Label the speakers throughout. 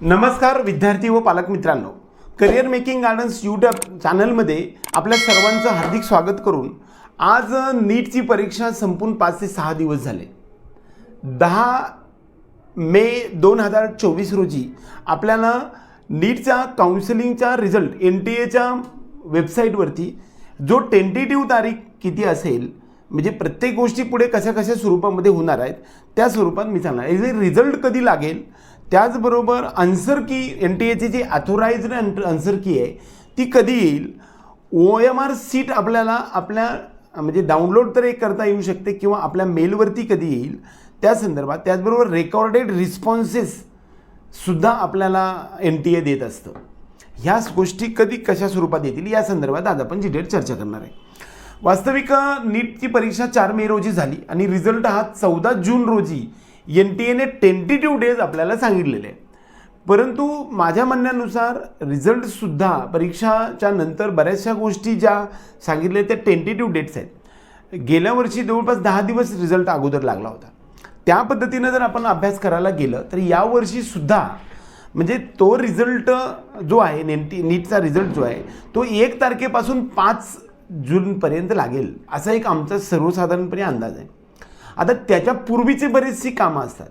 Speaker 1: नमस्कार विद्यार्थी व पालक मित्रांनो. करिअर मेकिंग गार्डन्स यूट्यूब चॅनलमध्ये आपल्या सर्वांचं हार्दिक स्वागत करून आज नीटची परीक्षा संपून पाच ते सहा दिवस झाले. दहा मे दोन हजार चोवीस रोजी आपल्याला नीटच्या काउन्सिलिंगचा रिझल्ट एन टी एच्या वेबसाईटवरती जो टेंटेटिव्ह तारीख किती असेल म्हणजे प्रत्येक गोष्टी पुढे कशा कशा स्वरूपामध्ये होणार आहेत त्या स्वरूपात मी सांगणार. याचे रिझल्ट कधी लागेल त्याचबरोबर आन्सर की एन टी एची जी अथोराइज्ड आन्सर की आहे ती कधी येईल? ओ एम आर सीट आपल्याला आपल्या म्हणजे डाउनलोड तर एक करता येऊ शकते किंवा आपल्या मेलवरती कधी येईल? त्या संदर्भात त्याचबरोबर रेकॉर्डेड रिस्पॉन्सेस सुद्धा आपल्याला एन टी ए देत असतं. ह्याच गोष्टी कधी कशा स्वरूपात येतील? या संदर्भात आज आपण डिटेल चर्चा करणार आहे. वास्तविक नीटची परीक्षा चार मे रोजी झाली आणि रिझल्ट हा चौदा जून रोजी एन टी एने टेंटेटिव्ह डेज आपल्याला सांगितलेले. परंतु माझ्या म्हणण्यानुसार रिझल्टसुद्धा परीक्षाच्या नंतर बऱ्याचशा गोष्टी ज्या सांगितल्या त्या टेंटेटिव्ह डेट्स आहेत. गेल्या वर्षी जवळपास दहा दिवस रिझल्ट अगोदर लागला होता. त्या पद्धतीनं जर आपण अभ्यास करायला गेलं तर यावर्षीसुद्धा म्हणजे तो रिझल्ट जो आहे नेमटी नीटचा रिझल्ट जो आहे तो एक तारखेपासून पाच जूनपर्यंत लागेल असा एक आमचा सर्वसाधारणपणे अंदाज आहे. आता त्याच्या पूर्वीचे बरेचशी कामं असतात.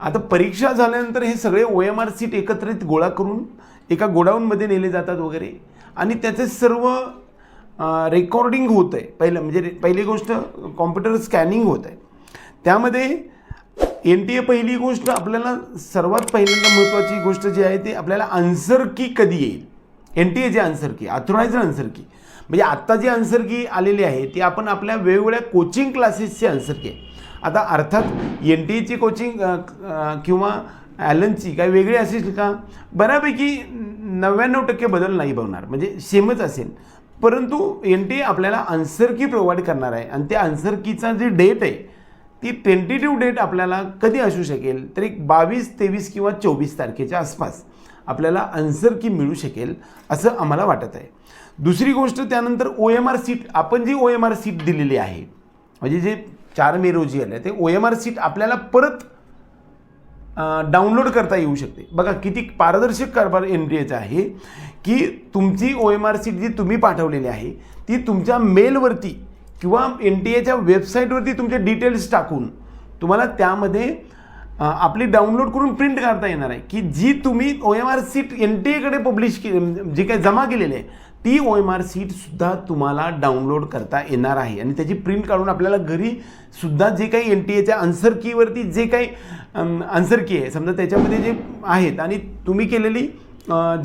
Speaker 1: आता परीक्षा झाल्यानंतर हे सगळे ओ एम आर सीट एकत्रित गोळा करून एका गोडाऊनमध्ये नेले जातात वगैरे. आणि त्याचे सर्व रेकॉर्डिंग होतं आहे पहिलं म्हणजे रे- पहिली गोष्ट कॉम्प्युटर स्कॅनिंग होत आहे त्यामध्ये एन टी ए पहिली गोष्ट आपल्याला सर्वात पहिल्यांदा महत्त्वाची गोष्ट जी आहे ते आपल्याला आन्सर की कधी येईल? N T एचे answer key authorize answer key म्हणजे आत्ता जी आन्सर की आलेली आहे ती आपण आपल्या वेगवेगळ्या कोचिंग क्लासेसची आन्सर की आहे. आता अर्थात एन टी एची कोचिंग किंवा ॲलनची काही वेगळी असेल का? बऱ्यापैकी नव्याण्णव टक्के बदल नाही बघणार. म्हणजे सेमच असेल. परंतु एन टी ए आपल्याला आन्सर की प्रोव्हाइड करणार आहे. आणि त्या आन्सर कीचा जी डेट आहे ती टेंटेटिव्ह डेट आपल्याला कधी असू शकेल? तर एक बावीस तेवीस किंवा चोवीस तारखेच्या आसपास आपल्याला आन्सर की मिळू शकेल असं आम्हाला वाटत आहे. दुसरी गोष्ट त्यानंतर ओ एम आर सीट आपण जी ओ एम आर सीट दिलेली आहे म्हणजे जे चार मे रोजी आले ते ओ एम आर सीट आपल्याला परत डाउनलोड करता येऊ शकते. बघा किती पारदर्शक कारभार एन टी एचा आहे की तुमची ओ एम आर सीट जी तुम्ही पाठवलेली आहे ती तुमच्या मेलवरती किंवा एन टी एच्या वेबसाईटवरती तुमचे डिटेल्स टाकून तुम्हाला त्यामध्ये आपली डाउनलोड करून प्रिंट काढता येणार आहे की जी तुम्ही O M R sheet N T एकडे publish के जी काही जमा केलेली आहे ती ओ एम आर सीटसुद्धा तुम्हाला डाउनलोड करता येणार आहे. आणि त्याची प्रिंट काढून आपल्याला घरीसुद्धा जे काही एन टी एच्या आन्सर कीवरती जे काही आन्सर की आहे समजा त्याच्यामध्ये जे आहेत आणि तुम्ही केलेली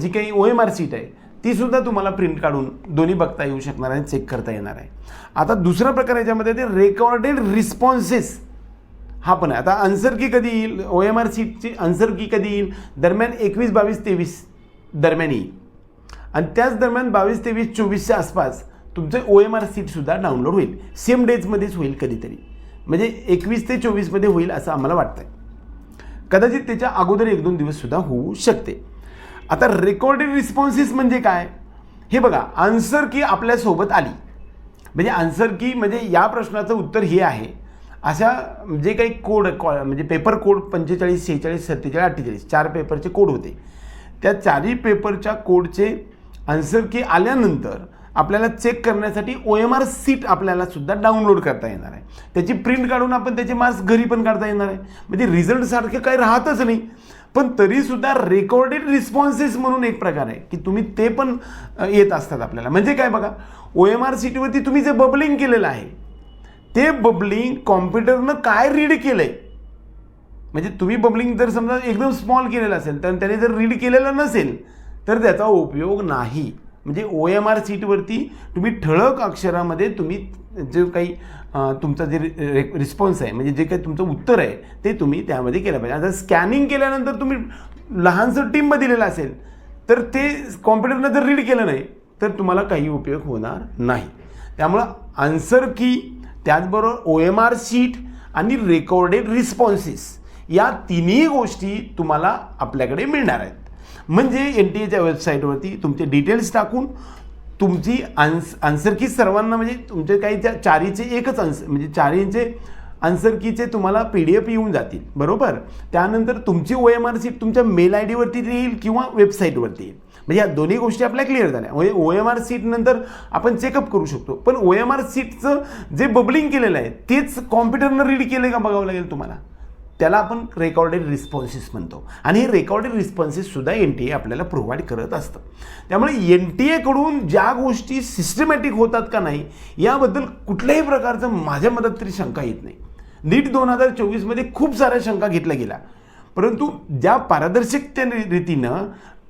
Speaker 1: जी काही ओ एम आर सीट आहे तीसुद्धा तुम्हाला प्रिंट काढून दोन्ही बघता येऊ शकणार आहे चेक करता येणार आहे. आता दुसरा प्रकार याच्यामध्ये ते रेकॉर्डेड रिस्पॉन्सेस हा पण आहे. आता आन्सर की कधी येईल? ओ एम आर सीटची आन्सर की कधी येईल? दरम्यान एकवीस बावीस तेवीस दरम्यान येईल. आणि त्याच दरम्यान बावीस तेवीस चोवीसच्या आसपास तुमचं ओ एम आर सीटसुद्धा डाउनलोड होईल. सेम डेजमध्येच होईल कधीतरी. म्हणजे एकवीस ते चोवीसमध्ये होईल असं आम्हाला वाटतं आहे कदाचित त्याच्या अगोदर एक दोन दिवससुद्धा होऊ शकते. आता रेकॉर्डेड रिस्पॉन्सेस म्हणजे काय? हे बघा आन्सर की आपल्यासोबत आली. म्हणजे आन्सर की म्हणजे या प्रश्नाचं उत्तर हे आहे. अशा जे काही कोड कॉ म्हणजे पेपर कोड पंचेचाळीस सेहेचाळीस सत्तेचाळीस अठ्ठेचाळीस चार पेपरचे कोड होते. त्या चारही पेपरच्या कोडचे आन्सर की आल्यानंतर आपल्याला चेक करण्यासाठी ओ एम आर सीट आपल्याला सुद्धा डाउनलोड करता येणार आहे. त्याची प्रिंट काढून आपण त्याचे मार्क्स घरी पण काढता येणार आहे. म्हणजे रिझल्टसारखे काही राहतच नाही. पण तरीसुद्धा रेकॉर्डेड रिस्पॉन्सेस म्हणून एक प्रकार आहे की तुम्ही ते पण येत असतात आपल्याला. म्हणजे काय बघा ओ एम आर सीटवरती तुम्ही जे बबलिंग केलेलं आहे ते बबलिंग कॉम्प्युटरनं काय रीड केलं आहे म्हणजे तुम्ही बबलिंग जर समजा एकदम स्मॉल केलेलं असेल तर त्याने जर रीड केलेलं नसेल तर त्याचा उपयोग नाही. म्हणजे ओ एम आर सीटवरती तुम्ही ठळक अक्षरामध्ये तुम्ही जे काही तुमचा जे रिस्पॉन्स आहे म्हणजे जे काही तुमचं उत्तर आहे ते तुम्ही त्यामध्ये केलं पाहिजे. आता स्कॅनिंग केल्यानंतर तुम्ही लहानसं टीममध्ये दिलेलं असेल तर ते कॉम्प्युटरनं जर रीड केलं नाही तर तुम्हाला काही उपयोग होणार नाही. त्यामुळं आन्सर की त्याचबरोबर ओ एम आर सीट आणि रेकॉर्डेड रिस्पॉन्सेस या तिन्ही गोष्टी तुम्हाला आपल्याकडे मिळणार आहेत. म्हणजे एन टी एच्या वेबसाईटवरती तुमचे डिटेल्स टाकून तुमची आन्स आन्सर की सर्वांना म्हणजे तुमचे काही त्या चारीचे एकच आन्सर म्हणजे चारींचे आन्सर कीचे तुम्हाला पी डी एफ येऊन जातील. बरोबर? त्यानंतर तुमची ओ एम आर सीट तुमच्या मेल आय डीवरती येईल किंवा वेबसाईटवरती येईल. म्हणजे या दोन्ही गोष्टी आपल्या क्लिअर झाल्या. म्हणजे ओ एम आर सीटनंतर आपण चेकअप करू शकतो. पण ओ एम आर सीटचं जे बबलिंग केलेलं आहे तेच कॉम्प्युटरनं रीड केलं का बघावं लागेल तुम्हाला? त्याला आपण रेकॉर्डेड रिस्पॉन्सेस म्हणतो. आणि हे रेकॉर्डेड रिस्पॉन्सेससुद्धा एन टी ए आपल्याला प्रोव्हाइड करत असतं. त्यामुळे एन टी एकडून ज्या गोष्टी सिस्टमॅटिक होतात का नाही याबद्दल कुठल्याही प्रकारचं माझ्या मदत तरी शंका येत नाही. नीट दोन हजार चोवीसमध्ये खूप साऱ्या शंका घेतल्या गेल्या. परंतु ज्या पारदर्शकते रीतीनं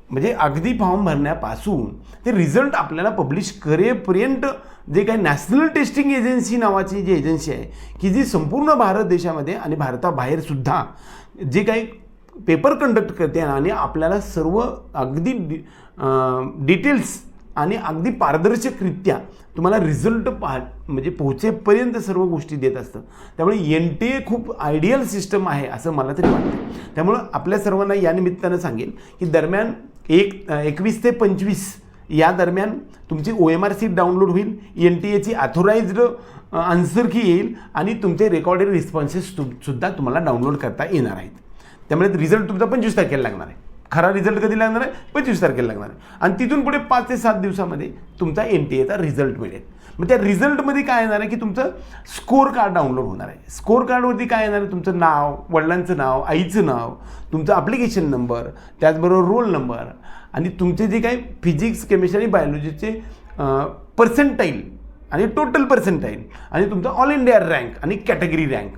Speaker 1: म्हणजे अगदी फॉर्म भरण्यापासून ते रिझल्ट आपल्याला पब्लिश करेपर्यंत जे काही नॅशनल टेस्टिंग एजन्सी नावाची जी एजन्सी आहे की जी संपूर्ण भारत देशामध्ये आणि भारताबाहेरसुद्धा जे काही पेपर कंडक्ट करते आणि आपल्याला सर्व अगदी डि डिटेल्स आणि अगदी पारदर्शकरित्या तुम्हाला रिझल्ट पा म्हणजे पोहोचेपर्यंत सर्व गोष्टी देत असतं. त्यामुळे एन टी ए खूप आयडियल सिस्टम आहे असं मला तरी वाटतं. त्यामुळं आपल्या सर्वांना या निमित्तानं सांगेल की दरम्यान एक एकवीस ते पंचवीस या दरम्यान तुमची O M R sheet download होईल एन टी एची ऑथोराइज्ड आन्सर की येईल आणि तुमचे रेकॉर्डेड रिस्पॉन्सेस तु सुद्धा तुम्हाला डाउनलोड करता येणार आहेत. त्यामुळे रिझल्ट तुमचा पंचवीस तारखेला लागणार आहे. खरा रिझल्ट कधी लागणार आहे? पंचवीस तारखेला लागणार आहे. आणि तिथून पुढे पाच ते सात दिवसामध्ये तुमचा एन टी एचा रिझल्ट मिळेल. मग त्या रिझल्टमध्ये काय येणार आहे की तुमचं स्कोअर कार्ड डाउनलोड होणार आहे. स्कोअर कार्डवरती काय येणार आहे? तुमचं नाव वडिलांचं नाव आईचं नाव तुमचं ॲप्लिकेशन नंबर त्याचबरोबर रोल नंबर आणि तुमचे जे काही फिजिक्स केमिस्ट्री आणि बायोलॉजीचे पर्सेंटाईल आणि टोटल पर्सेंटाईल आणि तुमचा ऑल इंडिया रँक आणि कॅटेगरी रँक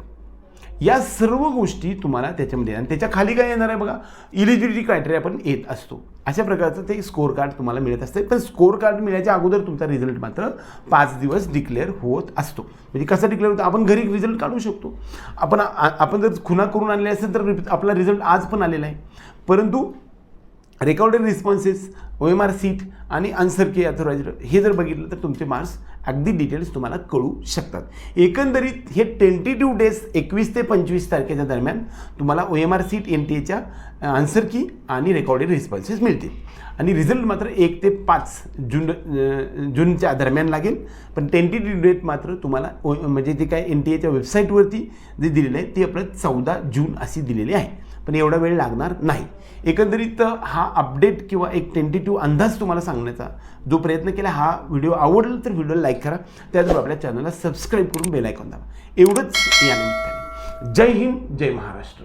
Speaker 1: या सर्व गोष्टी तुम्हाला त्याच्यामध्ये आणि त्याच्याखाली काय येणार आहे बघा? इलिजिबिलिटी क्रायटेरिया पण येत असतो. अशा प्रकारचं ते स्कोअर कार्ड तुम्हाला मिळत असते. पण स्कोअर कार्ड मिळायच्या अगोदर तुमचा रिझल्ट मात्र पाच दिवस डिक्लेअर होत असतो. म्हणजे कसं डिक्लेअर होतं? आपण घरी रिझल्ट काढू शकतो. आपण आपण जर खुना करून आणले असेल तर आपला रिझल्ट आज पण आलेला आहे. परंतु recorded responses O M R sheet आणि आन्सर की अथोराइज हे जर बघितलं तर तुमचे मार्क्स अगदी डिटेल्स तुम्हाला कळू शकतात. एकंदरीत हे टेंटेटिव्ह डेज एकवीस ते पंचवीस तारखेच्या दरम्यान तुम्हाला O M R sheet N T एच्या आन्सर की आणि रेकॉर्डेड रिस्पॉन्सेस मिळतील. आणि रिझल्ट मात्र एक ते पाच जून जूनच्या दरम्यान लागेल. पण टेंटेटिव्ह डेट मात्र तुम्हाला म्हणजे जे काय एन टी एच्या वेबसाईटवरती जे दिलेलं आहे ते आपलं चौदा जून अशी दिलेली आहे. पण एवढा वेळ लागणार नाही. एकंदरीत हा अपडेट किंवा एक टेंटेटिव्ह अंदाज तुम्हाला सांगण्याचा जो प्रयत्न केला हा व्हिडिओ आवडला तर व्हिडिओला लाईक करा. त्याचबरोबर आपल्या चॅनलला सबस्क्राईब करून बेल आयकॉन दाबा. एवढंच या निमित्ताने. जय हिंद जय महाराष्ट्र.